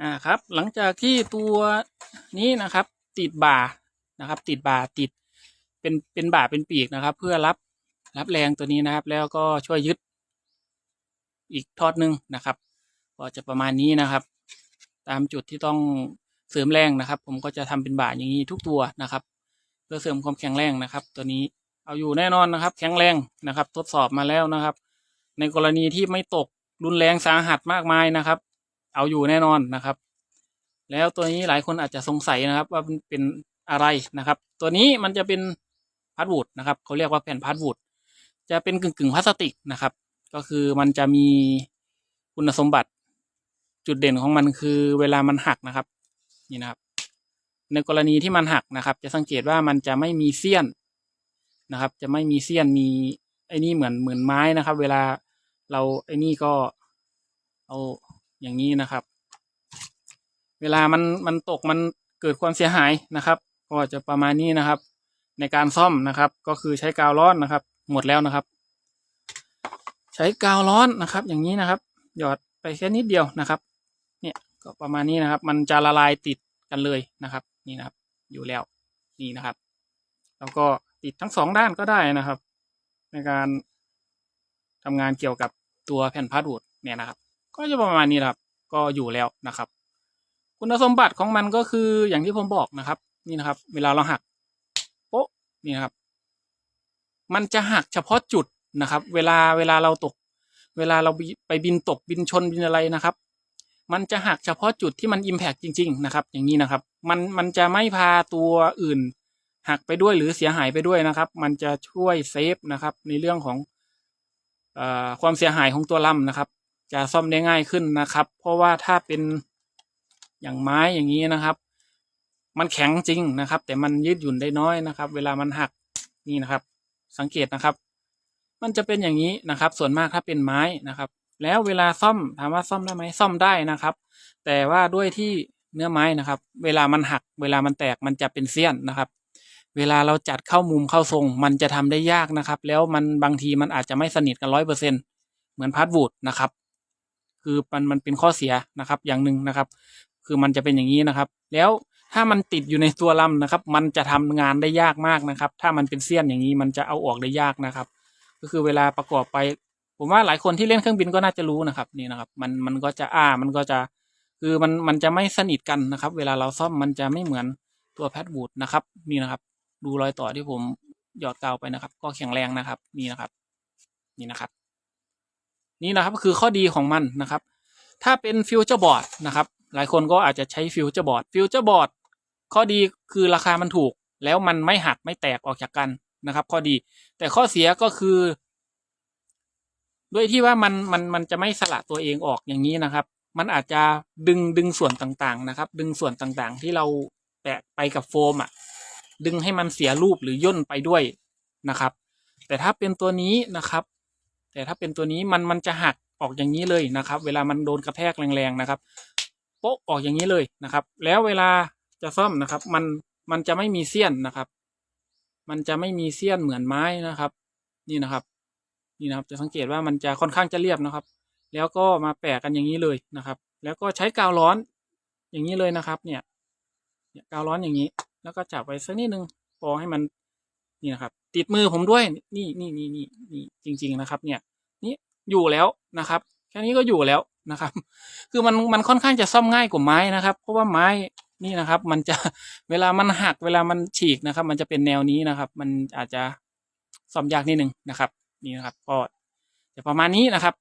อ่าครับหลังจากที่ตัวนี้นะครับ ติดบ่านะครับ ติดบ่าติดเป็นเป็นบ่าเป็นปีกนะครับ เพื่อรับรับแรงตัวนี้นะครับ แล้วก็ช่วยยึดอีกทอดหนึ่งนะครับ ก็จะประมาณนี้นะครับ ตามจุดที่ต้องเสริมแรงนะครับ ผมก็จะทำเป็นบ่าอย่างนี้ทุกตัวนะครับ เพื่อเสริมความแข็งแรงนะครับ ตัวนี้เอาอยู่แน่นอนนะครับ แข็งแรงนะครับ ทดสอบมาแล้วนะครับ ในกรณีที่ไม่ตกรุนแรงสาหัสมากมายนะครับ เอาอยู่แน่นอนนะครับ แล้วตัวนี้หลายคนอาจจะสงสัยนะครับ ว่ามันเป็นอะไรนะครับ ตัวนี้มันจะเป็นพาร์ทวูดนะครับเขาเรียกว่าแผ่นพาร์ทวูดจะเป็นกึ่งกึ่งพลาสติกนะครับ ก็คือมันจะมีคุณสมบัติจุดเด่นของมันคือเวลามันหักนะครับ นี่นะครับ ในกรณีที่มันหักนะครับ จะสังเกตว่ามันจะไม่มีเสี้ยนนะครับ จะไม่มีเสี้ยนมีไอ้นี่เหมือนเหมือนไม้นะครับ เวลาเราไอ้นี่ก็เอา อย่างนี้นะครับ เวลามันมันตกมันเกิดความเสียหายนะครับ ก็จะประมาณนี้นะครับ ในการซ่อมนะครับ ก็คือใช้กาวร้อนนะครับ หมดแล้วนะครับ ใช้กาวร้อนนะครับ อย่างนี้นะครับ หยอดไปแค่นิดเดียวนะครับ เนี่ยก็ประมาณนี้นะครับ มันจะละลายติดกันเลยนะครับ นี่นะครับ อยู่แล้วนี่นะครับ แล้วก็ติดทั้งสองด้านก็ได้นะครับ ในการทำงานเกี่ยวกับตัวแผ่นพาสเวิร์ดเนี่ยนะครับ ก็จะประมาณนี้ครับ ก็อยู่แล้วนะครับ คุณสมบัติของมันก็คืออย่างที่ผมบอกนะครับ นี่นะครับ เวลาเราหักโป๊ะนี่นะครับ มันจะหักเฉพาะจุดนะครับ เวลาเวลาเราตก เวลาเราไปบินตกบินชนบินอะไรนะครับ มันจะหักเฉพาะจุดที่มันอิมแพกจริง ๆ นะครับ อย่างนี้นะครับ มันมันจะไม่พาตัวอื่นหักไปด้วยหรือเสียหายไปด้วยนะครับ มันจะช่วยเซฟนะครับ ในเรื่องของอความเสียหายของตัวลำนะครับ จะซ่อมได้ง่ายขึ้นนะครับ เพราะว่าถ้าเป็นอย่างไม้อย่างนี้นะครับ มันแข็งจริงนะครับ แต่มันยืดหยุ่นได้น้อยนะครับ เวลามันหักนี่นะครับ สังเกตนะครับ มันจะเป็นอย่างนี้นะครับ ส่วนมากถ้าเป็นไม้นะครับ แล้วเวลาซ่อมถามว่าซ่อมได้ไหมซ่อมได้นะครับ แต่ว่าด้วยที่เนื้อไม้นะครับ เวลามันหัก เวลามันแตกมันจะเป็นเสี้ยนนะครับ เวลาเราจัดเข้ามุมเข้าทรง มันจะทำได้ยากนะครับ แล้วมันบางทีมันอาจจะไม่สนิทกันร้อยเปอร์เซ็นเหมือนพาร์ทวูดนะครับ คือมันมันเป็นข้อเสียนะครับอย่างหนึ่งนะครับ คือมันจะเป็นอย่างนี้นะครับ แล้วถ้ามันติดอยู่ในตัวลำนะครับ มันจะทำงานได้ยากมากนะครับ ถ้ามันเป็นเสี้ยนอย่างนี้มันจะเอาออกได้ยากนะครับ ก็คือเวลาประกอบไป ผมว่าหลายคนที่เล่นเครื่องบินก็น่าจะรู้นะครับนี่นะครับ มันมันก็จะอ้ามันก็จะคือมันมันจะไม่สนิทกันนะครับ เวลาเราซ่อมมันจะไม่เหมือนตัวแพดวูดนะครับนี่นะครับ ดูรอยต่อที่ผมหยอดกาวไปนะครับ ก็แข็งแรงนะครับนี่นะครับ นี่นะครับ นี่นะครับคือข้อดีของมันนะครับ ถ้าเป็นฟิวเจอร์บอร์ดนะครับ หลายคนก็อาจจะใช้ฟิวเจอร์บอร์ดฟิวเจอร์บอร์ดข้อดีคือราคามันถูก แล้วมันไม่หักไม่แตกออกจากกันนะครับ ข้อดีแต่ข้อเสียก็คือ ด้วยที่ว่ามันมันมันจะไม่สละตัวเองออกอย่างนี้นะครับ มันอาจจะดึงดึงส่วนต่างๆนะครับ ดึงส่วนต่างๆ ที่เราแปะไปกับโฟมอะ ดึงให้มันเสียรูปหรือย่นไปด้วยนะครับ แต่ถ้าเป็นตัวนี้นะครับ แต่ถ้าเป็นตัวนี้มันมันจะหักออกอย่างนี้เลยนะครับ เวลามันโดนกระแทกแรงๆนะครับโป๊ะออกอย่างนี้เลยนะครับ แล้วเวลาจะซ่อมนะครับ มันมันจะไม่มีเสี้ยนนะครับ มันจะไม่มีเสี้ยนเหมือนไม้นะครับ นี่นะครับ นี่นะครับ จะสังเกตว่ามันจะค่อนข้างจะเรียบนะครับ แล้วก็มาแปะกันอย่างนี้เลยนะครับ แล้วก็ใช้กาวร้อนอย่างนี้เลยนะครับ เนี่ยเนี่ยกาวร้อนอย่างนี้ แล้วก็จับไว้สักนิดนึงพอให้มัน นี่นะครับ ติดมือผมด้วย นี่นี่นี่นี่นี่จริง ๆนะครับ เนี่ยนี่อยู่แล้วนะครับ แค่นี้ก็อยู่แล้วนะครับ คือมันมันค่อนข้างจะซ่อมง่ายกว่าไม้นะครับ เพราะว่าไม้นี่นะครับ มันจะเวลามันหักเวลามันฉีกนะครับ มันจะเป็นแนวนี้นะครับ มันอาจจะซ่อมยากนิดนึงนะครับ นี่นะครับ ก็จะประมาณนี้นะครับ